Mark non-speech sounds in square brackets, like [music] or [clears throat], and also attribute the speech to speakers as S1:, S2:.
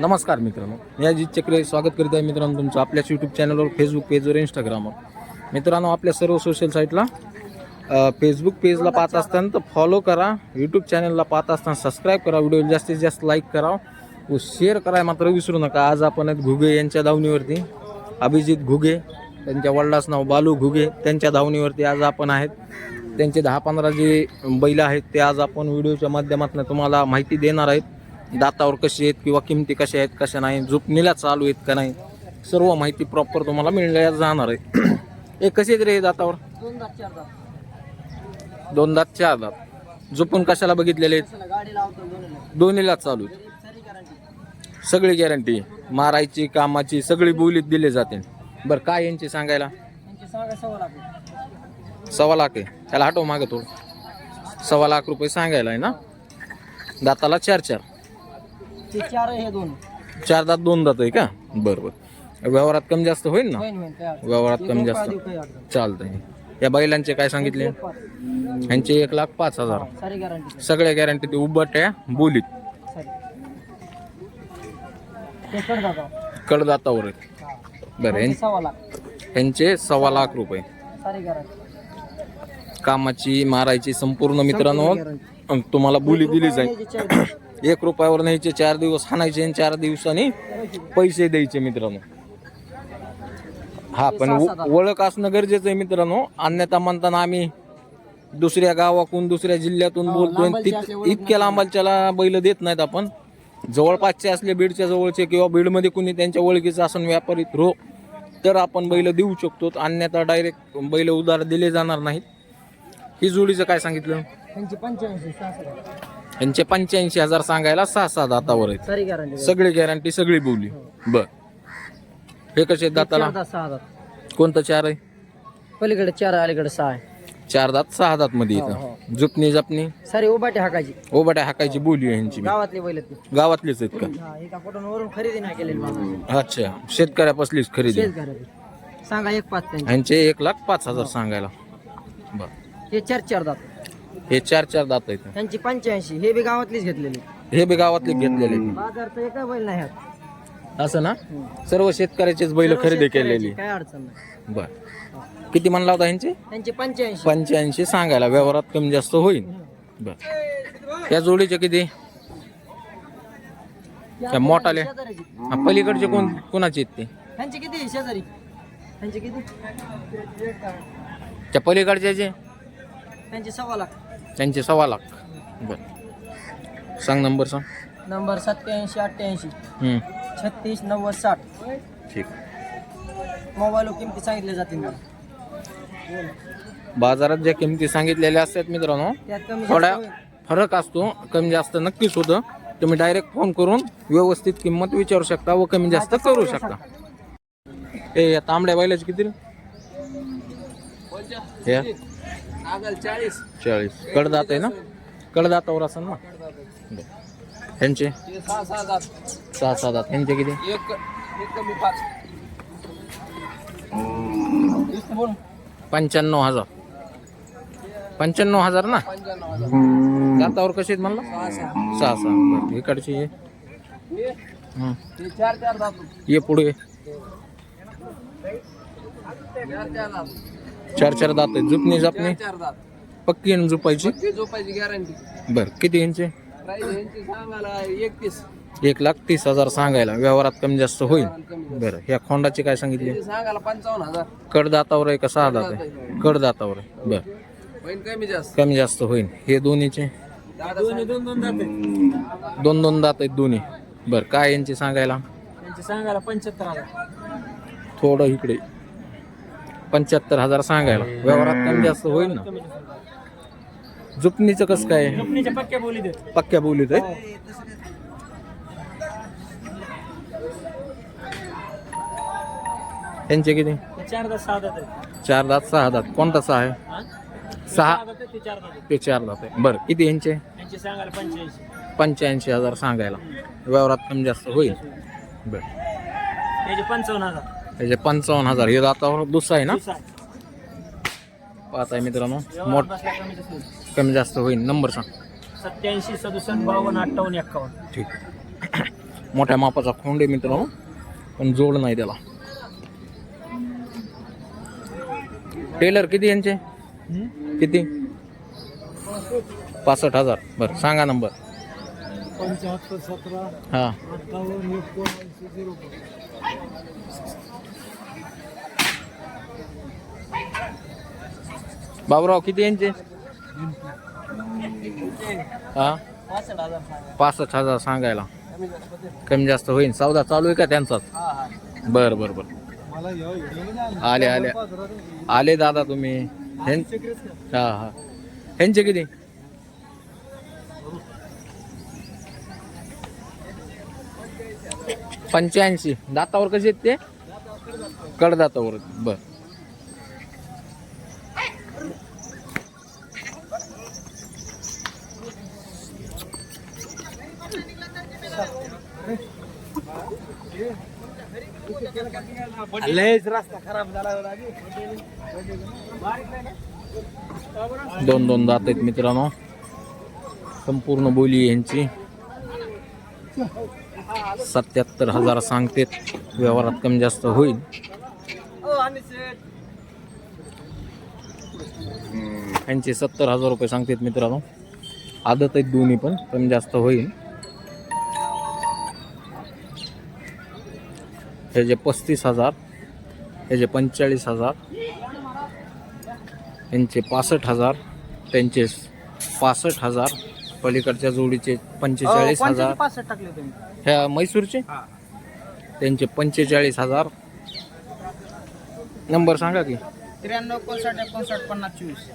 S1: नमस्कार मित्रांनो. मी अजित चक्रे स्वागत करीत आहे मित्रांनो तुमचं आपल्याच यूट्यूब चॅनलवर फेसबुक पेजवर इंस्टाग्रामवर मित्रांनो आपल्या सर्व सोशल साईटला फेसबुक पेजला पाहत असताना तर फॉलो करा यूट्यूब चॅनलला पाहत असताना सबस्क्राईब करा व्हिडिओ जास्तीत जास्त लाईक करा व शेअर करा मात्र विसरू नका. आज आपण आहेत घुगे यांच्या धावणीवरती अभिजित घुगे त्यांच्या वडिलाचं नाव बालू घुगे त्यांच्या धावणीवरती आज आपण आहेत. त्यांचे दहा पंधरा जे बैल आहेत ते आज आपण व्हिडिओच्या माध्यमातून तुम्हाला माहिती देणार आहेत. दातावर कसे आहेत किंवा किमती कशा आहेत कशा नाही झोपणीला चालू आहेत का नाही सर्व माहिती प्रॉपर तुम्हाला मिळल्या जाणार आहे. [clears throat] हे कसे आहेत रे हे दातावर?
S2: दोन दात चार दात.
S1: झोपून कशाला बघितलेले आहेत?
S2: दोन्हीला.
S1: चालू आहेत. सगळी गॅरंटी मारायची कामाची सगळी बोलीत दिले जाते. बरं काय यांची सांगायला?
S2: त्यांची सांगा सव्वा लाख आहे.
S1: सव्वा लाख आहे. त्याला हटव मागं थोडं. सव्वा लाख रुपये सांगायला आहे ना? दाताला चार चार.
S2: ते चार आहे हे दोन.
S1: चार दात दोन दात आहे का? बरं बरं. व्यवहारात कमी जास्त होईल ना?
S2: होईन होईन काय अडचण
S1: व्यवहारात. कमी जास्त.
S2: नाही.
S1: चालतंय. या बैलांचे काय सांगितले?
S2: एक पाच.
S1: यांचे एक लाख पाच हजार.
S2: सारी गॅरंटी
S1: सगळ्या गॅरंटी ते उभट्या बोलीत.
S2: सारी. ते कट दादा
S1: कडदातावर आहेत.
S2: हा.
S1: बरं
S2: सव्वा लाख.
S1: यांचे सव्वा लाख रुपये.
S2: सारी गॅरंटी
S1: कामाची मारायची संपूर्ण मित्रांनो. तुम्हाला बोली दिली जाईल. एक रुपयावर न्यायचे चार दिवस हाणायचे आणि चार दिवसांनी पैसे द्यायचे मित्रांनो. हा पण ओळख असणं गरजेचं आहे मित्रांनो. अन्यथा म्हणताना आम्ही दुसऱ्या गावाकडून दुसऱ्या जिल्ह्यातून बोलतोय इतक्या लांबालच्याला बैल देत नाहीत आपण. जवळपासचे असले बीडच्या जवळचे किंवा बीडमध्ये कुणी त्यांच्या ओळखीचं असून व्यापारी थ्रो तर आपण बैल देऊ शकतो. अन्यथा डायरेक्ट बैल उधार दिले जाणार नाहीत. ही जोडीचं काय सांगितलं?
S2: त्यांची पंच्याऐंशी सहासष्ट.
S1: यांचे पंच्याऐंशी हजार सांगायला सहा सहा दातावर आहेत.
S2: सारी गॅरंटी
S1: सगळी गॅरंटी सगळी बोली. बर. हे कसे आहेत दाताला?
S2: सहा दात.
S1: कोणतं चार आहे?
S2: पलीकडे चार अलीकडे सहा आहे.
S1: चार दात सहा दात मध्ये
S2: हो,
S1: इथं. जुपणी जपणी?
S2: सारी उभाटी हाकायची.
S1: ओबाट्या हाकायची बोली आहे यांची
S2: गावातली बैल आहेत ती.
S1: गावातलीच आहेत का?
S2: हा एका कुठून वरून खरेदी नाही केलेली मला
S1: अच्छा शेतकऱ्यापासलीच खरेदी.
S2: सांगा एक पाच त्यांची.
S1: यांचे एक लाख पाच हजार सांगायला. बर.
S2: हे चार चार दात.
S1: हे चार चार दात आहेत.
S2: त्यांची पंच्याऐंशी. हे बी गावातलीच घेतलेली.
S1: हे बी गावातले घेतलेले.
S2: बाजारचं एका बैल नाही.
S1: असं ना? सर्व शेतकऱ्याचेच बैल
S2: सर्व
S1: खरेदी
S2: शेतकऱ्याची,
S1: केलेली.
S2: काय अडचण नाही.
S1: बर. किती म्हणला होता यांचे
S2: त्यांची पंच्याऐंशी.
S1: पंच्याऐंशी सांगायला व्यवहारात कमी जास्त होईल. बर. या जोडीचे किती? त्या मोठाले. हा, पलीकडचे कोण कोणाचे आहेत ते?
S2: त्यांची किती शेजारी. त्यांची किती?
S1: त्या पलीकडचे जे?
S2: त्यांची सव्वा लाख.
S1: त्यांचे सव्वा लाख. बर. सांग नंबर सांग.
S2: नंबर सत्याऐंशी अठ्ठ्याऐंशी.
S1: हम्म,
S2: छत्तीस नव्वद साठ.
S1: ठीक.
S2: मोबाईलवर किमती सांगितल्या जातील मला.
S1: बाजारात ज्या किमती सांगितलेल्या असतात मित्रांनो
S2: त्यात कमी
S1: थोड्या
S2: होईल.
S1: फरक असतो. कमी जास्त नक्कीच होतं. तुम्ही डायरेक्ट फोन करून व्यवस्थित किंमत विचारू शकता व कमी जास्त करू शकता. ए या तांबड्या बैलाची किती? रे? हे?
S2: चाळीस.
S1: चाळीस. कडदात आहे ना? कडदातावर असेल ना? बरं. ह्यांचे
S2: सहा सहा
S1: सहा दात. ह्यांचे किती?
S2: एक एक कमी पाच. बोल.
S1: पंच्याण्णव हजार. पंच्याण्णव हजार ना?
S2: पंच्याण्णव हजार.
S1: दातावर कसे आहेत म्हणलं?
S2: सहा सहा.
S1: सहा सहा. बरं इकडचे हे.
S2: हे?
S1: हं.
S2: हे चार चार
S1: पुढे.
S2: चार चार दात.
S1: चार चार दात आहेत. जुपणी जापणी
S2: चार दात.
S1: पक्की आहे ना झुपायची
S2: ते झोपायची गॅरंटी
S1: बरं किती यांचे?
S2: प्राईस यांची सांगायला एकतीस.
S1: एक लाख तीस हजार सांगायला. व्यवहारात कमी जास्त होईल. बरं ह्या खोंडाची काय सांगितली?
S2: ते सांगायला पंचावन्न हजार.
S1: कडदातावर आहे का सहा दात आहे? कडदातावर आहे. बरं.
S2: कमी जास्त.
S1: कमी जास्त होईल हे दोन्हीचे?
S2: दोन्ही दोन दोन जाते
S1: दोन दोन दात आहेत दोन्ही. बरं काय यांचे सांगायला?
S2: त्यांची सांगायला पंच्याहत्तर हजार.
S1: थोडं इकडे. पंच्याहत्तर हजार सांगायला. व्यवहारात कमी जास्त होईल ना. जुपणीचं कसं काय?
S2: पक्क्या बोली
S1: बोलीत आहे त्यांचे किती?
S2: चार दात सहा दात
S1: चार दात सहा दात. कोणता सहा आहे?
S2: हा?
S1: सहा.
S2: ते चार दात
S1: आहे बरं किती यांचे?
S2: पंच्याऐंशी.
S1: हजार सांगायला. व्यवहारात कमी जास्त होईल. बरं.
S2: पंचावन्न हजार.
S1: त्याचे पंचावन्न हजार हे दातावर दुसरा आहे ना. पाहत आहे. मित्रांनो मोठ
S2: बसला कमी जास्त होईल.
S1: कमी जास्त होईल नंबर सांग.
S2: सत्याऐंशी सदुसष्ट बावन्न अठ्ठावन्न एक्कावन्न.
S1: ठीक. मोठ्या मापाचा खोंड आहे मित्रांनो पण जोड नाही त्याला. टेलर किती यांचे? किती? पासष्ट हजार. बरं सांगा नंबर.
S2: पंच्याहत्तर सतरा
S1: हां.
S2: अठ्ठावन्न एकोणऐंशी झिरो
S1: बाबूराव किती यांचे? हा?
S2: पासष्ट हजार
S1: सांगायला. कमी जास्त होईल सौदा चालू आहे का त्यांचाच? बरं बरं बरं. आले आले. आले दादा तुम्ही. हा हा. ह्यांचे किती? पंच्याऐंशी. दातावर कसे आहेत ते? कडदातावर बर.
S2: लयच रस्ता खराब झाला
S1: दोन दोन दात आहेत मित्रांनो. संपूर्ण बोली यांची. सत्याहत्तर हजार सांगतेत व्यवहारात कमी जास्त होईल. यांचे सत्तर हजार रुपये सांगतात मित्रांनो. आदत आहेत दोन्ही पण कमी जास्त होईल. ह्याचे पस्तीस हजार ह्याचे पंचेचाळीस हजार यांचे पासष्ट हजार त्यांचे पासष्ट हजार पलीकडच्या जोडीचे पंचेचाळीस हजार.
S2: पासष्ट टाकले तुम्ही
S1: ह्या म्हैसूरचे?
S2: हा.
S1: त्यांचे पंचेचाळीस हजार. नंबर सांगा की.
S2: त्र्याण्णव एकोणसाठ एकोणसाठ पन्नास चोवीस.